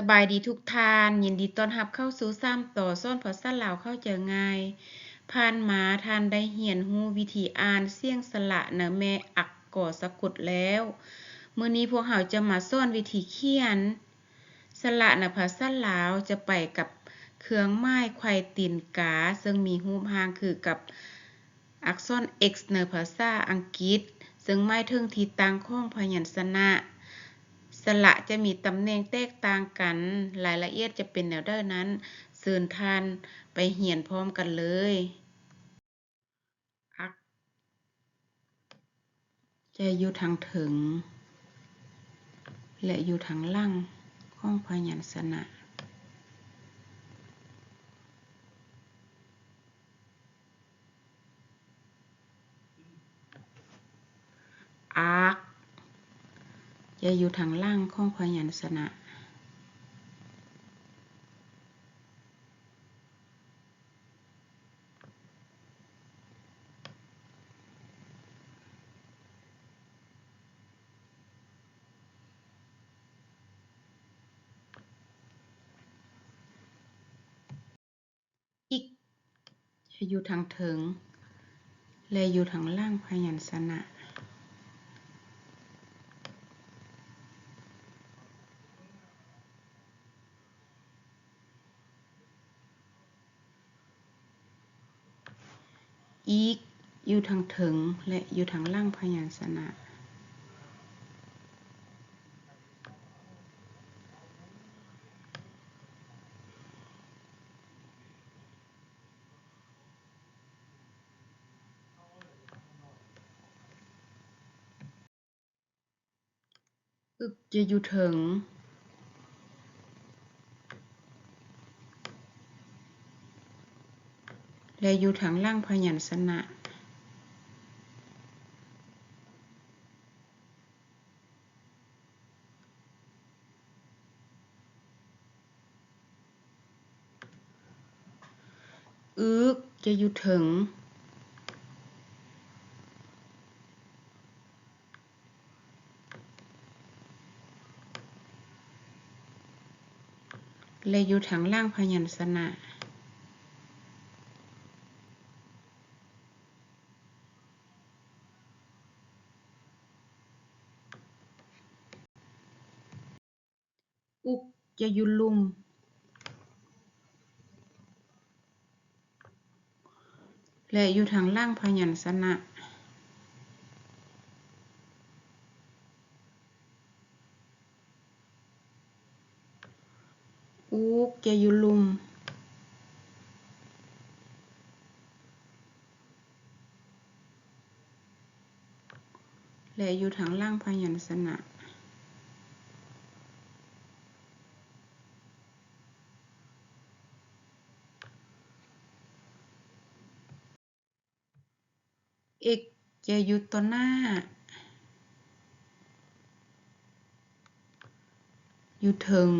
สบายดีทุกทาน ยินดีต้อนรับเข้าสู่ซ้ำต่อซ่อนภาษาลาเข้าใจง่ายผ่านมาทานได้เรียนรู้วิธีอ่านเสียงสระเนแม่อักกอสะกดแล้วมื้อนี้พวกเราจะมาสอนวิธีเขียนสระในภาษาลาวจะไปกับเครื่องหมายไขว้ตีนกา ซึ่งมีรูปร่างคือกับอักษร X ในภาษาอังกฤษ ซึ่งหมายถึงที่ตั้งของพยัญชนะ สระจะมีตำแหน่งแตกต่างกัน รายละเอียดจะเป็นแนวใดนั้นเชิญท่านไปเรียนพร้อมกันเลยอักจะอยู่ทางถึง และอยู่ทางล่างของพยัญชนะอัก จะอยู่ทางล่างของพยัญชนะอิกจะอยู่ทางถึงและอยู่ทางล่างพยัญชนะ อีก อยู่ ทางถึงและอยู่ทางล่างพยัญชนะอึกจะอยู่ถึง และอยู่ทางล่างพยัญชนะ อึก จะอยู่ ถึงและอยู่ทางล่างพยัญชนะอุกจะอยู่ลุม และอยู่ทางล่างพยัญชนะอุกจะอยู่ลุมและอยู่ทางล่างพยัญชนะ เอกจะอยู่ต่อหน้า อยู่ถึง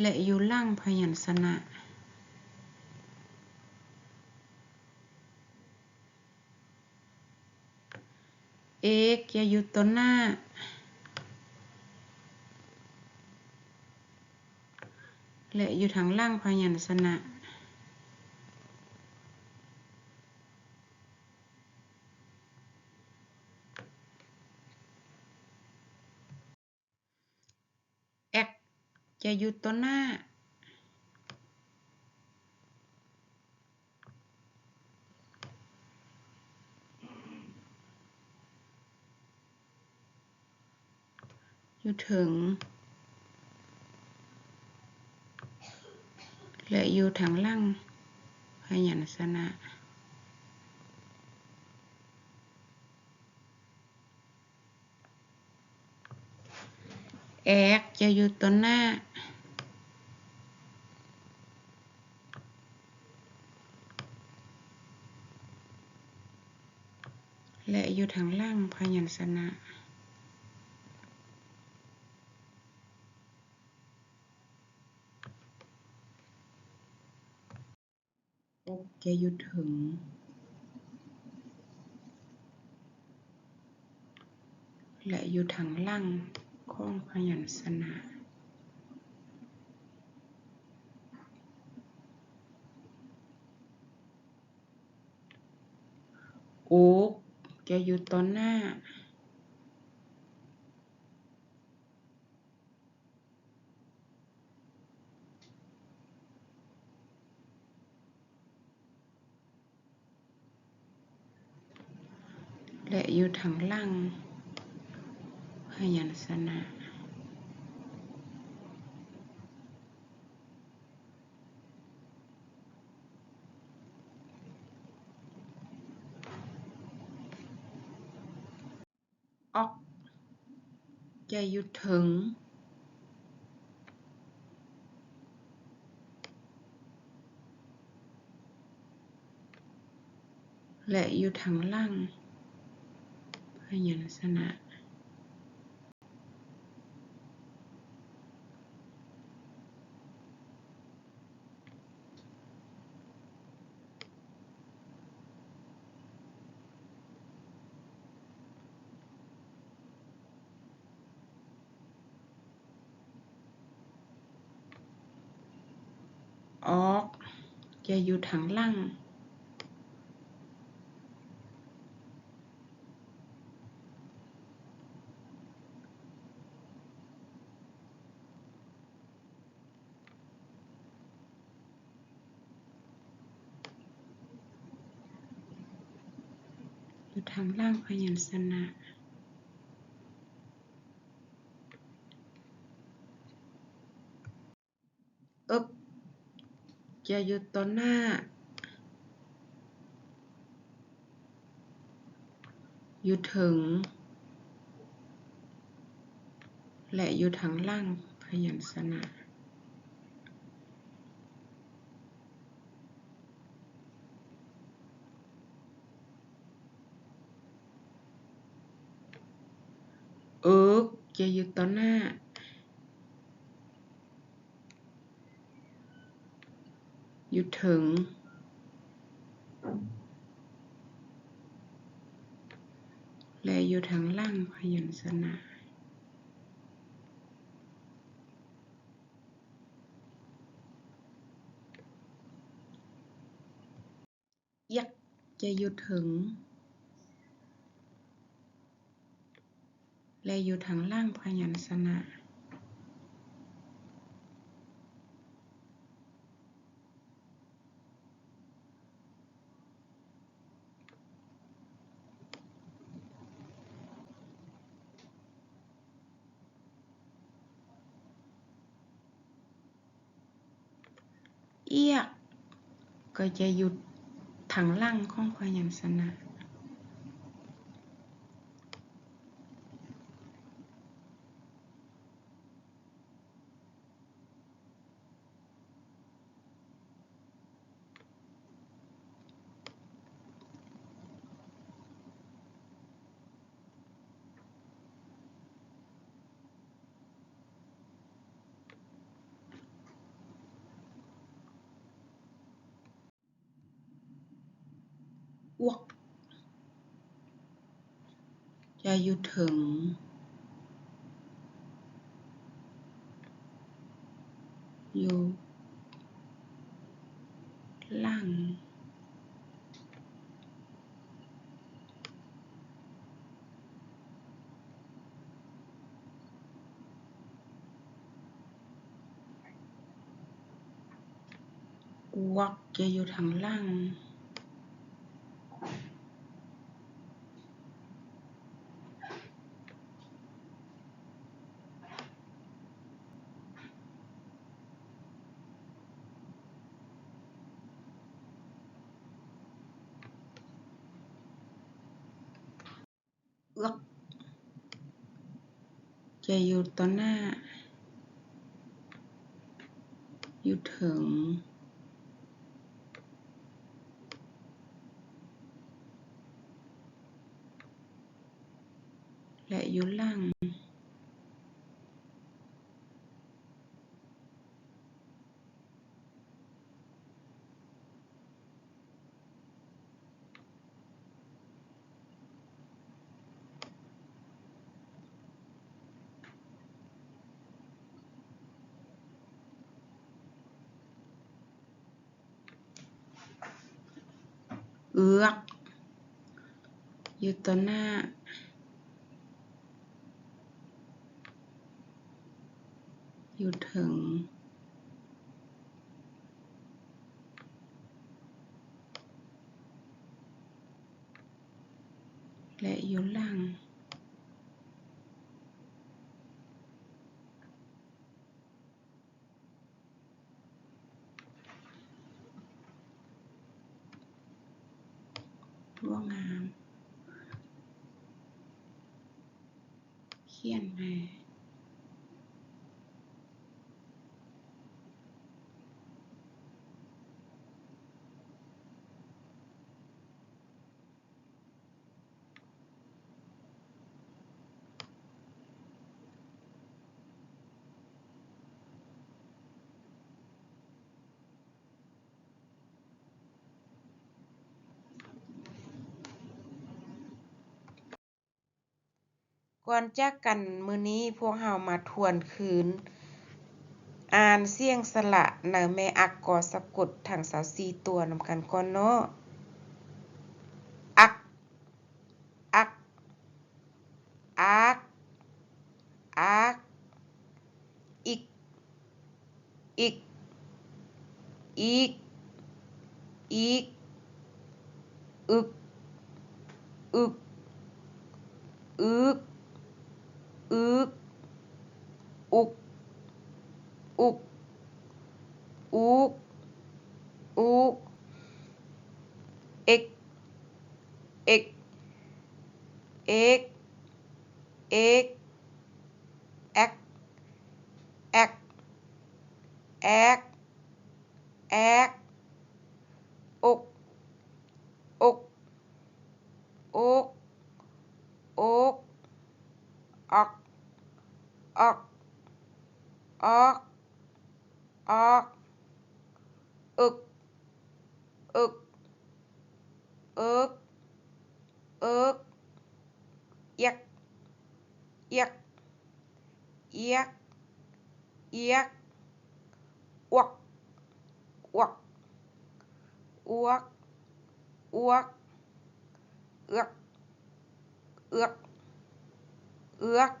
และอยู่ล่างพยัญชนะเอกจะอยู่ต่อหน้า และอยู่ทางล่างพยัญชนะ จะอยู่ต่อหน้า อยู่ถึง และอยู่ทางล่างพยัญชนะแอกจะอยู่ต่อหน้า และ อยู่ทางล่างพยัญชนะอกจะอยู่ถึงและอยู่ทางหลังของพยัญชนะ โอ๊ก จะอยู่ตอนหน้า และอยู่ทางล่างพยัญชนะ จะอยู่ถึง และอยู่ทางล่างพยัญชนะ ออกจะอยู่ทางล่างอยู่ทางล่างพยัญชนะ เอิบ จะอยู่ต่อหน้า อยู่ถึง และอยู่ทางล่างพยัญชนะเอิกจะอยู่ต่อหน้า อยู่ถึง และอยู่ทางล่างพยัญชนะยักจะอยู่ถึง และอยู่ทางล่างพยัญชนะ เอียก็จะหยุดถังล่างของพยัญชนะ อ้วก จะอยู่ถึง อยู่ล่างวักจะอยู่ทางล่าง จะอยู่ต่อหน้า อยู่ถึง และอยู่ล่าง เอือกอยู่ต่อหน้า อยู่ถึง และอยู่หลัง บ่งาม เขียนมา ก่อนจากกันมื้อนี้พวกเรามาทวนคืน อ่านเสียงสระในแม่อักกอสะกดทั้ง24ตัวนำกันก่อนเนาะอัก อัก อัก อักอิกอิกอีก อีก อึก อึก อึก อึกอุกอุกอุกอุก เอ็ก เอ็ก เอ็ก เอ็ก แอก แอก แอก แอก อก อก อก อก ออก ออก ออก ออก อึก อึกอึกอึกเอียกเอียกเอียกเอียกอวกอวกอวกอวกเอือกเอือกเอือก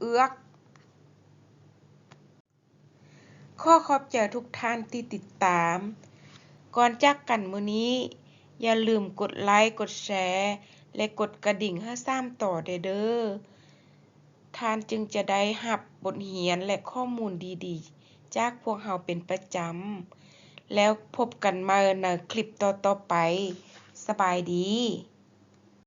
เอือกข้อขอบใจทุกท่านที่ติดตาม ก่อนจากกันมื้อนี้ อย่าลืมกดไลค์ กดแชร์ และกดกระดิ่งให้ซ้ำต่อเด้อท่านจึงจะได้หับบทเรียนและข้อมูลดีๆ จากพวกเราเป็นประจำ แล้วพบกันมาในคลิปต่อๆไป สบายดี